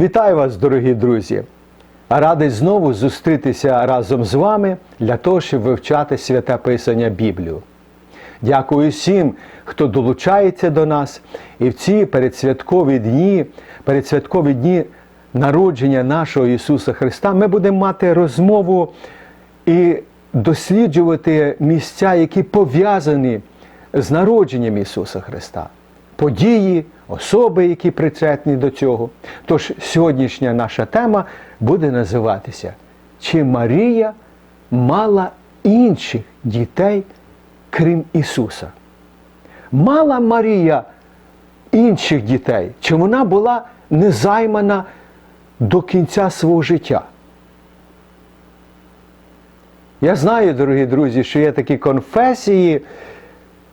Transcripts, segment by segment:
Вітаю вас, дорогі друзі! Радий знову зустрітися разом з вами для того, щоб вивчати святе Писання Біблію. Дякую всім, хто долучається до нас. І в ці передсвяткові дні, передсвяткові дні народження нашого Ісуса Христа, ми будемо мати розмову і досліджувати місця, які пов'язані з народженням Ісуса Христа. Події, особи, які причетні до цього. Тож сьогоднішня наша тема буде називатися Чи Марія мала інших дітей, крім Ісуса? Мала Марія інших дітей? Чи вона була незаймана до кінця свого життя? Я знаю, дорогі друзі, що є такі конфесії,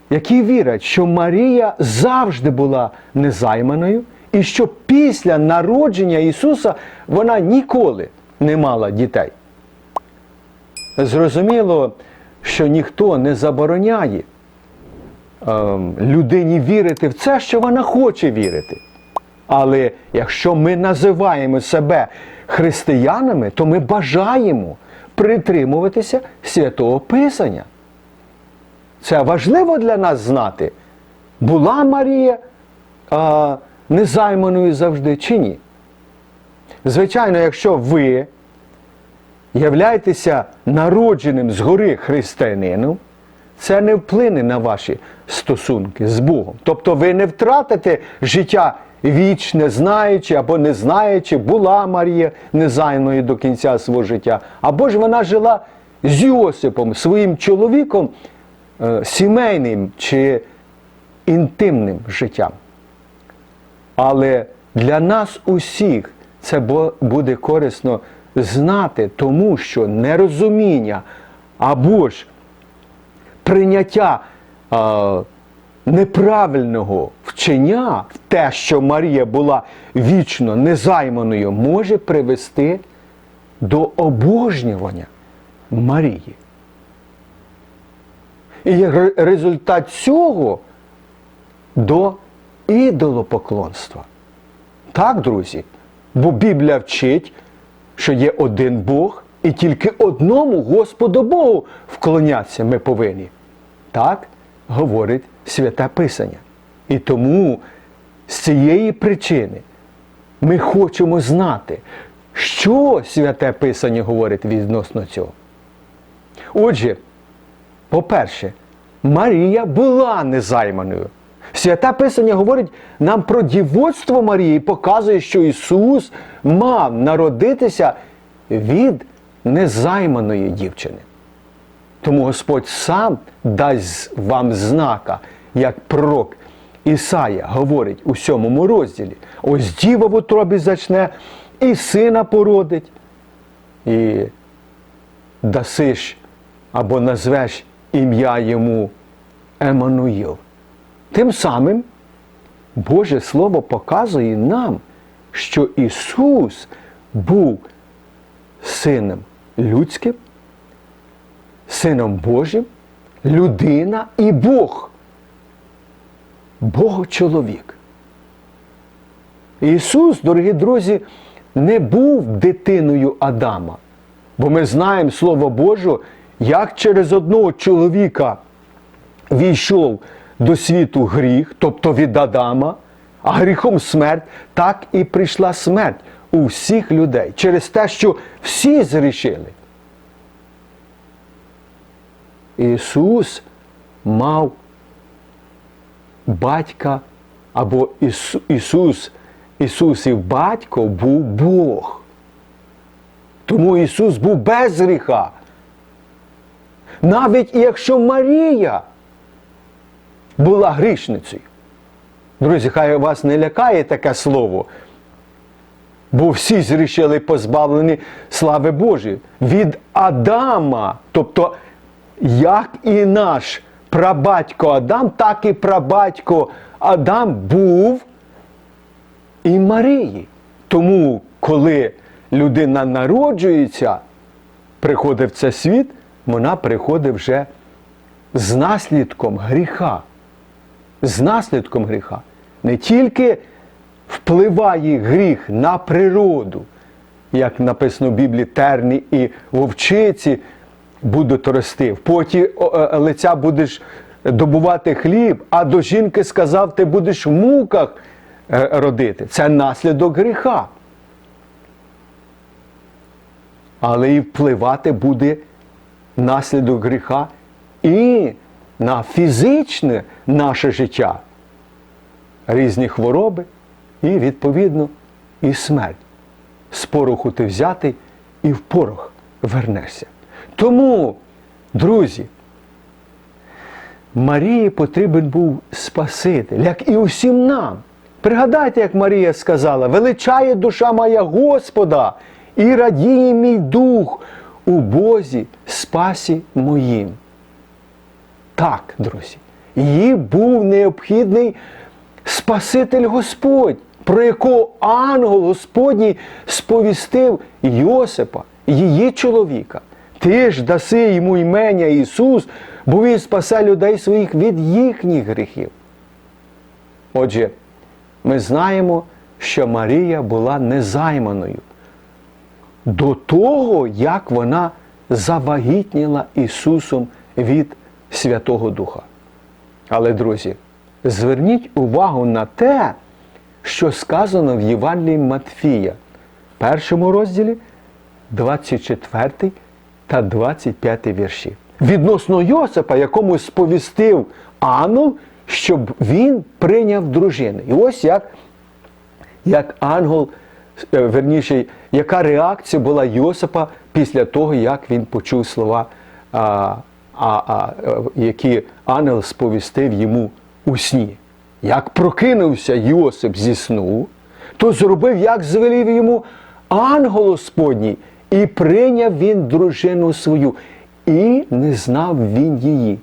які вірять, що Марія завжди була незайманою, і що після народження Ісуса вона ніколи не мала дітей. Зрозуміло, що ніхто не забороняє ем, людині вірити в це, що вона хоче вірити. Але якщо ми називаємо себе християнами, то ми бажаємо притримуватися святого Писання. Це важливо для нас знати, була Марія а, незайманою завжди чи ні. Звичайно, якщо ви являєтеся народженим згори християнином, це не вплине на ваші стосунки з Богом. Тобто ви не втратите життя вічне, знаючи або не знаючи, була Марія незайманою до кінця свого життя, або ж вона жила з Йосипом, своїм чоловіком, сімейним чи інтимним життям. Але для нас усіх це буде корисно знати, тому що нерозуміння або ж прийняття а, неправильного вчення в те, що Марія була вічно незайманою, може привести до обожнювання Марії. І результат цього до ідолопоклонства. Так, друзі? Бо Біблія вчить, що є один Бог, і тільки одному Господу Богу вклонятися ми повинні. Так говорить Святе Писання. І тому з цієї причини ми хочемо знати, що Святе Писання говорить відносно цього. Отже, по-перше, Марія була незайманою. Святе Писання говорить нам про дівоцтво Марії і показує, що Ісус мав народитися від незайманої дівчини. Тому Господь сам дасть вам знака, як пророк Ісая говорить у сьомому розділі. Ось діва в утробі зачне, і сина породить, і дасиш або назвеш ім'я йому Еммануїл. Тим самим Боже Слово показує нам, що Ісус був сином людським, сином Божим, людина і Бог. Бог-чоловік. Ісус, дорогі друзі, не був дитиною Адама. Бо ми знаємо Слово Боже, як через одного чоловіка війшов до світу гріх, тобто від Адама, а гріхом смерть, так і прийшла смерть у всіх людей через те, що всі зрішили. Ісус мав батька або Ісу- Ісус, Ісусів батько був Бог. Тому Ісус був без гріха. Навіть якщо Марія була грішницею. Друзі, хай вас не лякає таке слово. Бо всі зрішили позбавлені слави Божої. Від Адама, тобто, як і наш прабатько Адам, так і прабатько Адам був і Марії. Тому, коли людина народжується, приходить в цей світ, вона приходить вже з наслідком гріха. З наслідком гріха. Не тільки впливає гріх на природу, як написано в Біблії, терни і вовчиці будуть рости. В поті е, лиця будеш добувати хліб, а до жінки сказав, ти будеш в муках е, родити. Це наслідок гріха. Але і впливати буде наслідок гріха і на фізичне наше життя. Різні хвороби і, відповідно, і смерть. З пороху ти взятий і в порох вернешся. Тому, друзі, Марії потрібен був Спаситель, як і усім нам. Пригадайте, як Марія сказала: величає душа моя Господа і радіє мій дух у Бозі спасі моїм. Так, друзі, їй був необхідний Спаситель Господь, про якого ангел Господній сповістив Йосипа, її чоловіка. Ти ж даси йому імення Ісус, бо Він спасе людей своїх від їхніх гріхів. Отже, ми знаємо, що Марія була незайманою до того, як вона завагітніла Ісусом від Святого Духа. Але, друзі, зверніть увагу на те, що сказано в Євангелії Матфія, першому розділі 24 та 25 вірші. Відносно Йосипа, якому сповістив ангел, щоб він прийняв дружини. І ось як, як ангел, верніше, яка реакція була Йосипа після того, як він почув слова, а, а, а, е, які ангел сповістив йому у сні. Як прокинувся Йосип зі сну, то зробив, як звелів йому ангел Господній, і прийняв він дружину свою, і не знав він її.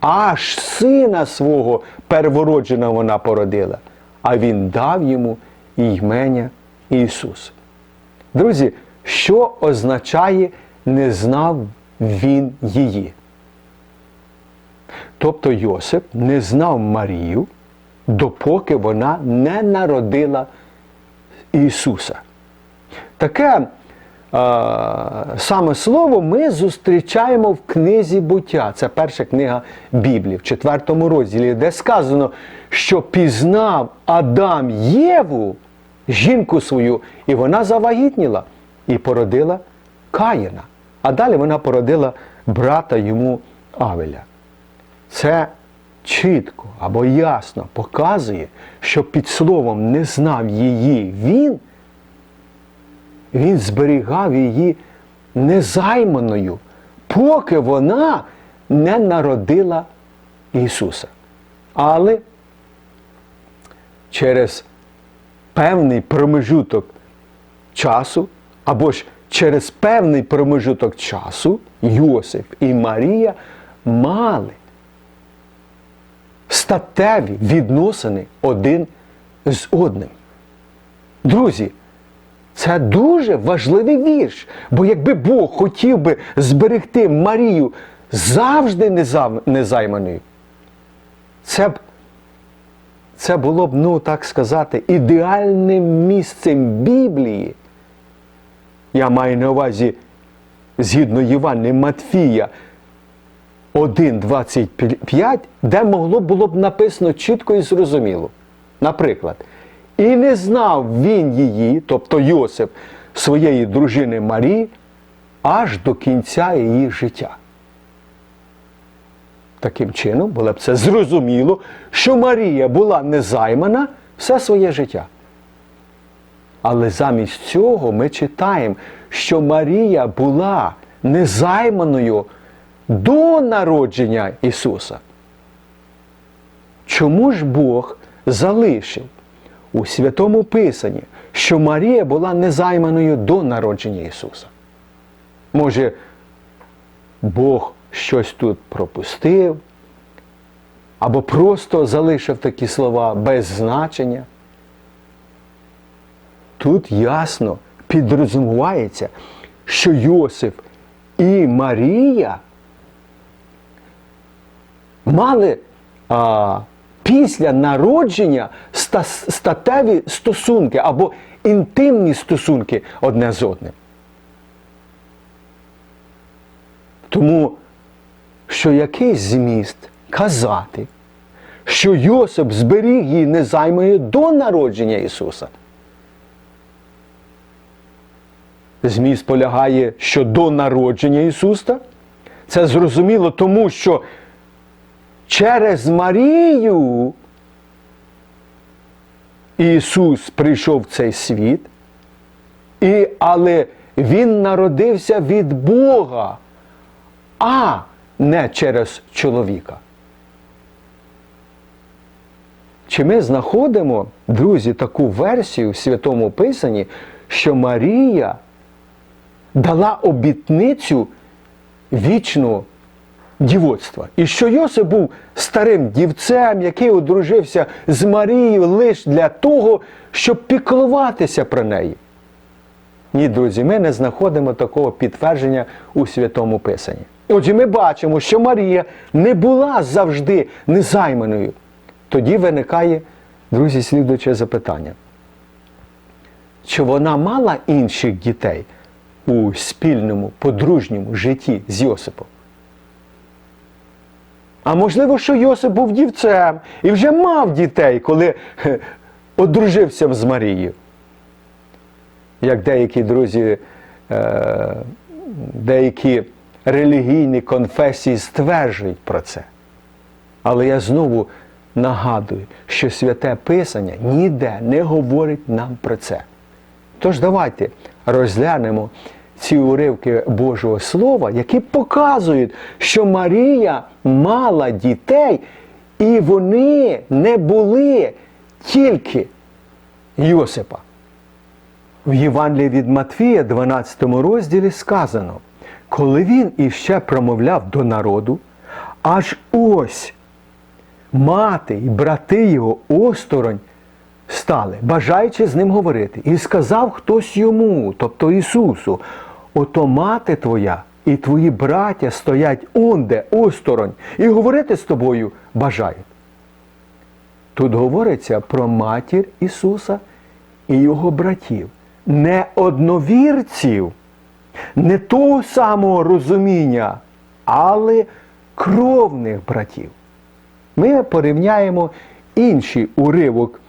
Аж сина свого первороджена вона породила, а він дав йому імення Ісус. Друзі, що означає не знав він її? Тобто Йосип не знав Марію, допоки вона не народила Ісуса. Таке саме слово ми зустрічаємо в книзі буття. Це перша книга Біблії, в четвертому розділі, де сказано, що пізнав Адам Єву, жінку свою, і вона завагітніла і породила Каїна. А далі вона породила брата йому Авеля. Це чітко або ясно показує, що під словом не знав її він, він зберігав її незайманою, поки вона не народила Ісуса. Але через певний промежуток часу, або ж через певний промежуток часу Йосип і Марія мали статеві відносини один з одним. Друзі, це дуже важливий вірш. Бо якби Бог хотів би зберегти Марію завжди незайманою, це б це було б, ну так сказати, ідеальним місцем Біблії. Я маю на увазі, згідно Євангелія Матфія 1.25, де могло було б написано чітко і зрозуміло. Наприклад, і не знав він її, тобто Йосип, своєї дружини Марії, аж до кінця її життя. Таким чином, було б це зрозуміло, що Марія була незаймана все своє життя. Але замість цього ми читаємо, що Марія була незайманою до народження Ісуса. Чому ж Бог залишив у Святому Писанні, що Марія була незайманою до народження Ісуса? Може, Бог щось тут пропустив, або просто залишив такі слова без значення? Тут ясно підрозумувається, що Йосип і Марія мали а, після народження статеві стосунки або інтимні стосунки одне з одним. Тому, що якийсь зміст казати, що Йосип зберіг її незаймою до народження Ісуса. Зміст полягає, що до народження Ісуса. Це зрозуміло тому, що через Марію Ісус прийшов в цей світ, і, але Він народився від Бога, а не через чоловіка. Чи ми знаходимо, друзі, таку версію в Святому Писанні, що Марія дала обітницю вічного дівоцтва. І що Йосип був старим дівцем, який одружився з Марією лише для того, щоб піклуватися про неї. Ні, друзі, ми не знаходимо такого підтвердження у Святому Писанні. Отже, ми бачимо, що Марія не була завжди незайманою. Тоді виникає, друзі, слідуюче запитання. Чи вона мала інших дітей у спільному подружньому житті з Йосипом? А можливо, що Йосип був дівцем і вже мав дітей, коли одружився з Марією. Як деякі друзі, е, деякі релігійні конфесії стверджують про це. Але я знову нагадую, що святе Писання ніде не говорить нам про це. Тож давайте розглянемо ці уривки Божого Слова, які показують, що Марія мала дітей, і вони не були тільки Йосипа. В Євангелії від Матфія, 12 розділі сказано, коли він іще промовляв до народу, аж ось мати і брати його осторонь стали, бажаючи з ним говорити. І сказав хтось йому, тобто Ісусу, ото мати твоя і твої браття стоять онде, осторонь, і говорити з тобою бажають. Тут говориться про матір Ісуса і Його братів, не одновірців, не того самого розуміння, але кровних братів. Ми порівняємо інший уривок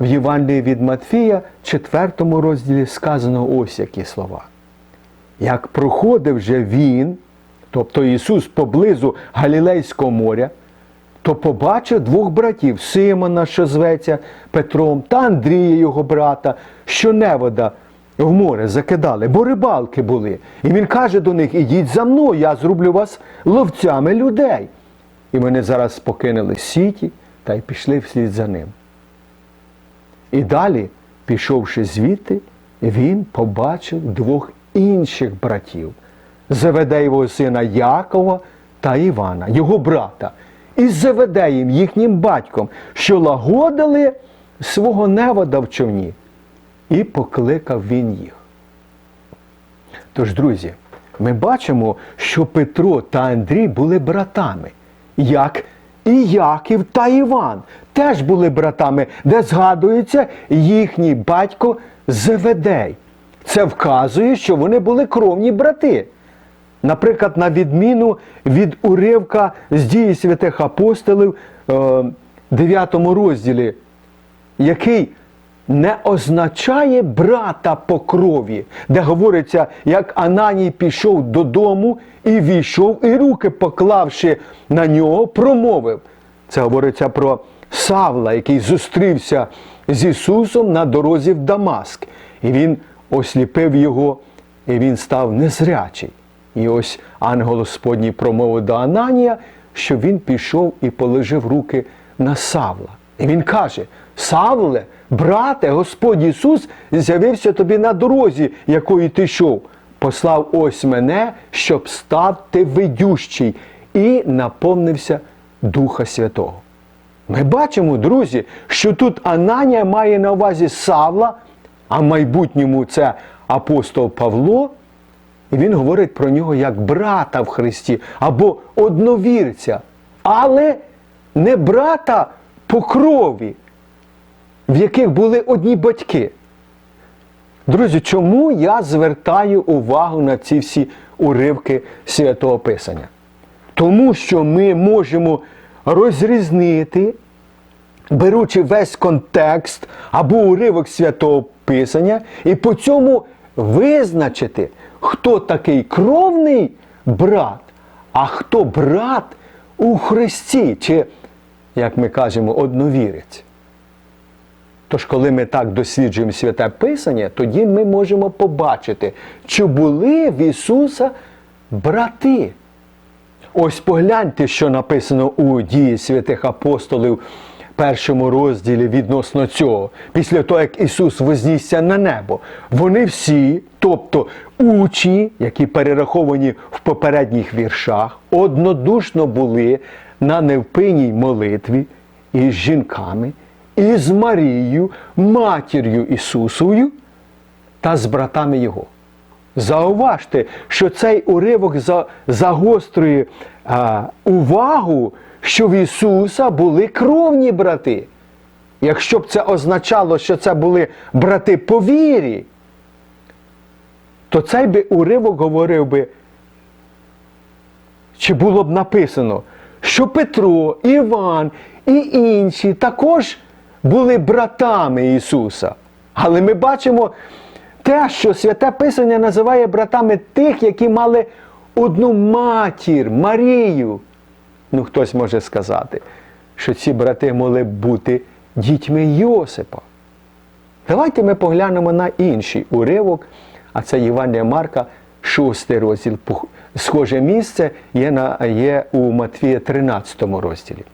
в Євангелії від Матфія, 4 розділі сказано ось які слова. Як проходив же він, тобто Ісус поблизу Галілейського моря, то побачив двох братів Симона, що зветься Петром, та Андрія, його брата, що невода в море закидали, бо рибалки були. І він каже до них: Ідіть за мною, я зроблю вас ловцями людей. І вони зараз покинули сіті та й пішли вслід за ним. І далі, пішовши звідти, він побачив двох інших братів Зеведеєвого сина Якова та Івана, його брата, із Зеведеєм, їхнім батьком, що лагодили свого невода в човні. І покликав він їх. Тож, друзі, ми бачимо, що Петро та Андрій були братами, як і Яків та Іван теж були братами, де згадується їхній батько Зеведей. Це вказує, що вони були кровні брати. Наприклад, на відміну від уривка з дії святих апостолів е, 9 розділі, який не означає брата по крові, де говориться, як Ананій пішов додому і війшов, і руки, поклавши на нього, промовив. Це говориться про Савла, який зустрівся з Ісусом на дорозі в Дамаск. І він осліпив його, і він став незрячий. І ось ангел Господній промовив до Ананія, що він пішов і положив руки на Савла. І він каже: Савле, брате, Господь Ісус з'явився тобі на дорозі, якою ти йшов. Послав ось мене, щоб стати видющий, і наповнився Духа Святого. Ми бачимо, друзі, що тут Ананія має на увазі Савла, а в майбутньому це апостол Павло. І він говорить про нього як брата в Христі або одновірця, але не брата по крові, в яких були одні батьки. Друзі, чому я звертаю увагу на ці всі уривки Святого Писання? Тому що ми можемо розрізнити, беручи весь контекст або уривок Святого Писання, і по цьому визначити, хто такий кровний брат, а хто брат у Христі, чи, як ми кажемо, одновірець. Тож, коли ми так досліджуємо святе Писання, тоді ми можемо побачити, чи були в Ісуса брати. Ось погляньте, що написано у дії святих апостолів, першому розділі відносно цього. Після того, як Ісус вознісся на небо, вони всі, тобто учні, які перераховані в попередніх віршах, однодушно були на невпинній молитві із жінками, і з Марією, матір'ю Ісусовою та з братами Його. Зауважте, що цей уривок за- загострює увагу, що в Ісуса були кровні брати. Якщо б це означало, що це були брати по вірі, то цей би уривок говорив би, чи було б написано, що Петро, Іван і інші також були братами Ісуса. Але ми бачимо те, що Святе Писання називає братами тих, які мали одну матір, Марію. Ну, хтось може сказати, що ці брати могли б бути дітьми Йосипа. Давайте ми поглянемо на інший уривок, а це Євангелія Марка, 6 розділ. Схоже місце є, на, є у Матвія 13 розділі.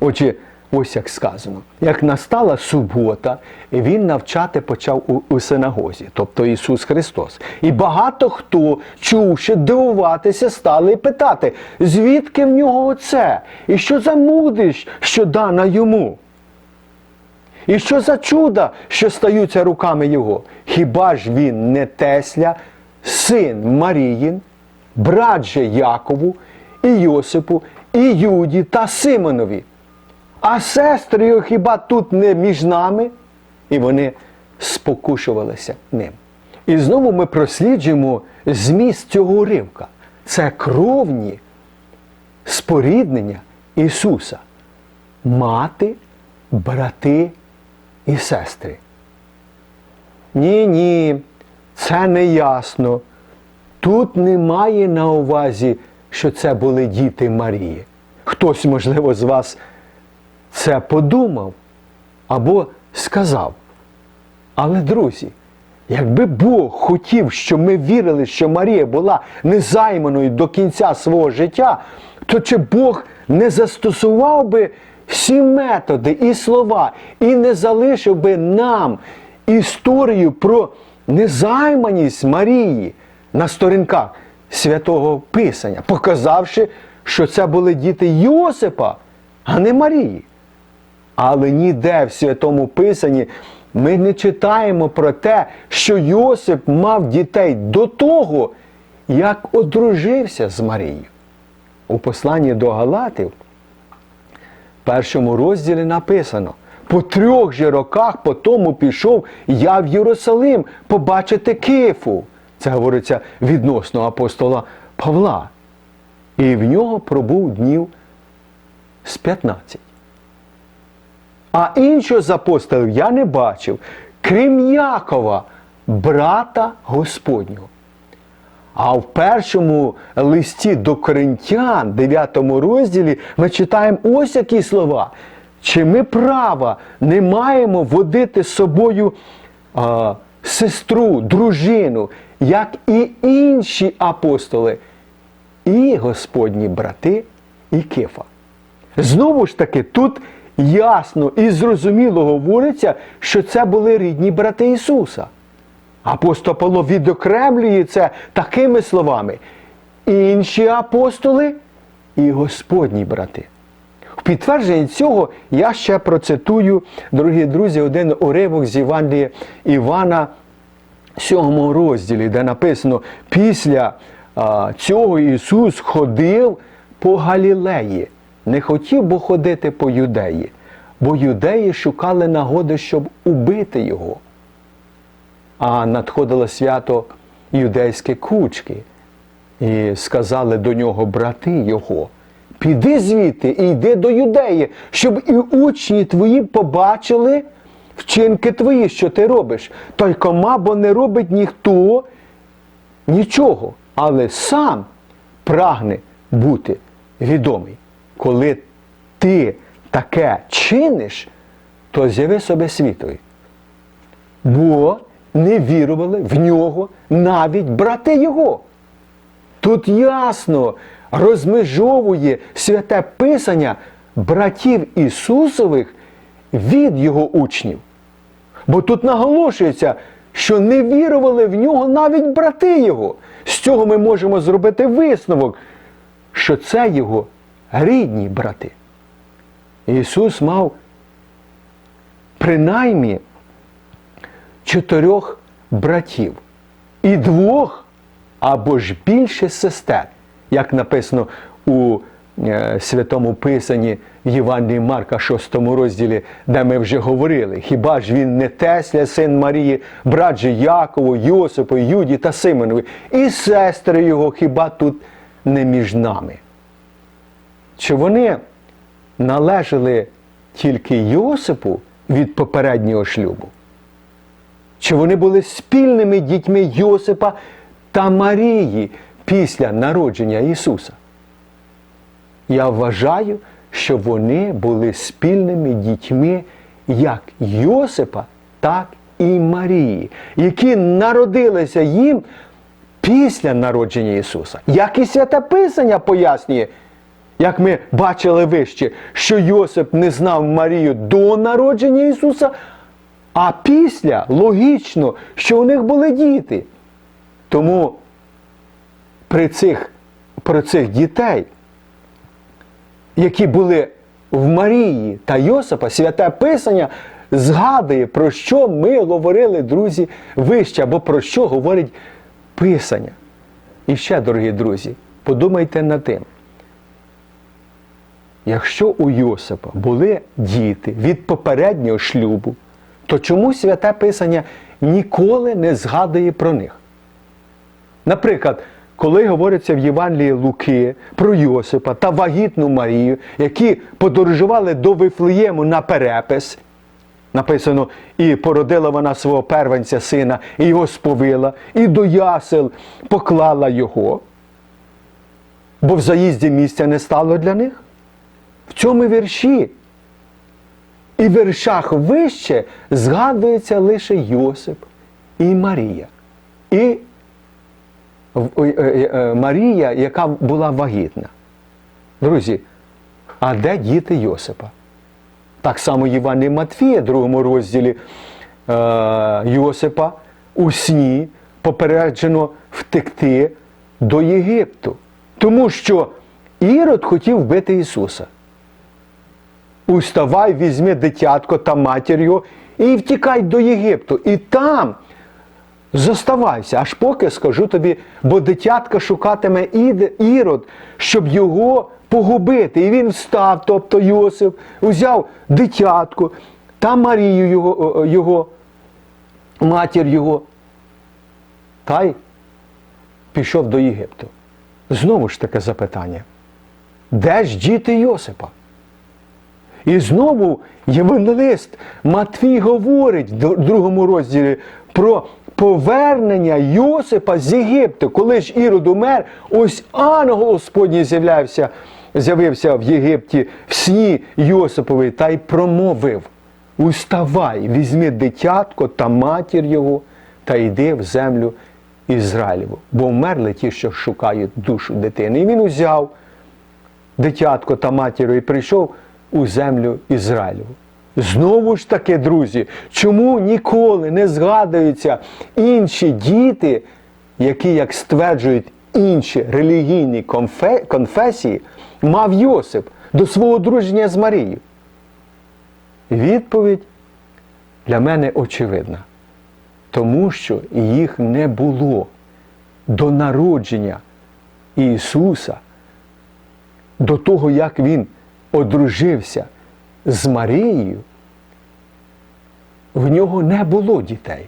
Отже, ось як сказано: як настала субота, він навчати почав у, у синагозі, тобто Ісус Христос. І багато хто, чувши, дивуватися, стали питати, звідки в нього оце? І що за мудрість, що дана йому? І що за чуда, що стаються руками його? Хіба ж він не Тесля, син Маріїн, брат же Якову, і Йосипу, і Юді та Симонові? А сестри його хіба тут не між нами? І вони спокушувалися ним. І знову ми просліджуємо зміст цього уривка. Це кровні споріднення Ісуса. Мати, брати і сестри. Ні, ні, це не ясно. Тут немає на увазі, що це були діти Марії. Хтось, можливо, з вас це подумав або сказав. Але, друзі, якби Бог хотів, щоб ми вірили, що Марія була незайманою до кінця свого життя, то чи Бог не застосував би всі методи і слова, і не залишив би нам історію про незайманість Марії на сторінках святого Писання, показавши, що це були діти Йосипа, а не Марії. Але ніде в Святому Писанні ми не читаємо про те, що Йосип мав дітей до того, як одружився з Марією. У посланні до Галатів, в першому розділі написано: по трьох же роках по тому пішов я в Єрусалим побачити Кифу. Це говориться відносно апостола Павла. І в нього пробув днів з 15. А іншого з апостолів я не бачив, крім Якова, брата Господнього. А в першому листі до Коринтян, 9 розділі, ми читаємо ось які слова. Чи ми права не маємо водити з собою а, сестру, дружину, як і інші апостоли, і Господні брати, і Кифа. Знову ж таки, тут ясно і зрозуміло говориться, що це були рідні брати Ісуса. Апостол Павло відокремлює це такими словами: інші апостоли і Господні брати. В підтвердження цього я ще процитую, дорогі друзі, один уривок з Євангелія Івана, 7 розділі, де написано: після а, цього Ісус ходив по Галілеї. Не хотів бо ходити по юдеї, бо юдеї шукали нагоди, щоб убити його. А надходило свято юдейське кучки, і сказали до нього брати його. Піди звідти і йди до юдеї, щоб і учні твої побачили вчинки твої, що ти робиш. Той кома, не робить ніхто нічого, але сам прагне бути відомий. Коли ти таке чиниш, то з'яви себе світові. Бо не вірували в нього навіть брати його. Тут ясно розмежовує святе Писання братів Ісусових від його учнів. Бо тут наголошується, що не вірували в нього навіть брати його. З цього ми можемо зробити висновок, що це його рідні брати. Ісус мав принаймні чотирьох братів і двох або ж більше сестер, як написано у е, Святому Писанні Євангелії Марка, 6 розділі, де ми вже говорили. Хіба ж він не Тесля, син Марії, брат же Якову, Йосипу, Юді та Симонові, і сестри його хіба тут не між нами? Чи вони належали тільки Йосипу від попереднього шлюбу? Чи вони були спільними дітьми Йосипа та Марії після народження Ісуса? Я вважаю, що вони були спільними дітьми як Йосипа, так і Марії, які народилися їм після народження Ісуса. Як і святе Писання пояснює, як ми бачили вище, що Йосип не знав Марію до народження Ісуса, а після логічно, що у них були діти. Тому при цих, про цих дітей, які були в Марії та Йосипа, святе Писання згадує, про що ми говорили, друзі, вище, або про що говорить Писання. І ще, дорогі друзі, подумайте над тим. Якщо у Йосипа були діти від попереднього шлюбу, то чому святе Писання ніколи не згадує про них? Наприклад, коли говориться в Євангелії Луки про Йосипа та вагітну Марію, які подорожували до Вифлеєму на перепис, написано, і породила вона свого первенця сина, і його сповила, і до ясел поклала його, бо в заїзді місця не стало для них. В цьому вірші і віршах вище згадується лише Йосип і Марія. І Марія, яка була вагітна. Друзі, а де діти Йосипа? Так само Іван і Матфія, в другому розділі Йосипа у сні попереджено втекти до Єгипту. Тому що Ірод хотів вбити Ісуса. Уставай, візьми дитятко та матір його і втікай до Єгипту. І там зоставайся, аж поки скажу тобі, бо дитятка шукатиме Ірод, щоб його погубити. І він встав, тобто Йосип, узяв дитятку та Марію його, його матір його, та й пішов до Єгипту. Знову ж таке запитання. Де ж діти Йосипа? І знову євангелист Матвій говорить в другому розділі про повернення Йосипа з Єгипту. Коли ж Ірод умер, ось ангел Господній з'являвся, з'явився в Єгипті в сні Йосипові та й промовив: Уставай, візьми дитятко та матір його, та йди в землю Ізраїлеву, бо вмерли ті, що шукають душу дитини. І він узяв дитятко та матір і прийшов у землю Ізраїлю. Знову ж таки, друзі, чому ніколи не згадуються інші діти, які, як стверджують інші релігійні конфесії, мав Йосип до свого друження з Марією? Відповідь для мене очевидна. Тому що їх не було до народження Ісуса, до того, як Він одружився з Марією в нього не було дітей.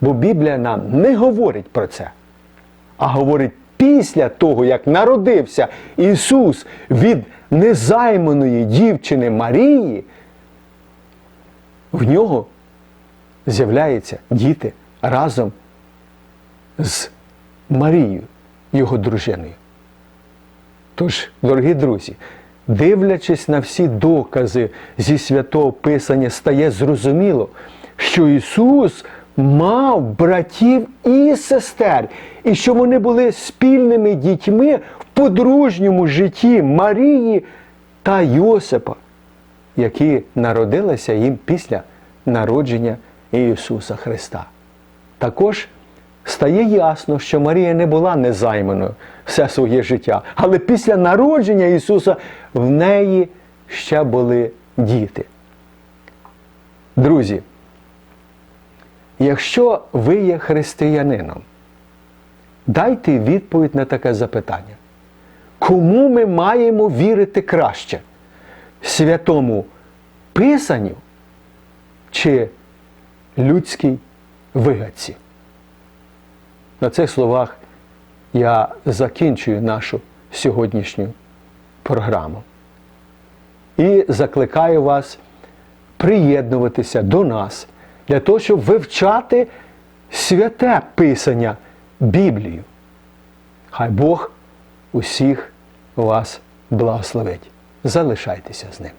Бо Біблія нам не говорить про це, а говорить після того, як народився Ісус від незайманої дівчини Марії, в нього з'являються діти разом з Марією, його дружиною. Тож, дорогі друзі, дивлячись на всі докази зі святого Писання, стає зрозуміло, що Ісус мав братів і сестер, і що вони були спільними дітьми в подружньому житті Марії та Йосипа, які народилися їм після народження Ісуса Христа. Також стає ясно, що Марія не була незайманою все своє життя, але після народження Ісуса в неї ще були діти. Друзі, якщо ви є християнином, дайте відповідь на таке запитання. Кому ми маємо вірити краще? Святому Писанню чи людській вигадці? На цих словах я закінчую нашу сьогоднішню програму. І закликаю вас приєднуватися до нас для того, щоб вивчати святе Писання Біблію. Хай Бог усіх вас благословить. Залишайтеся з ним.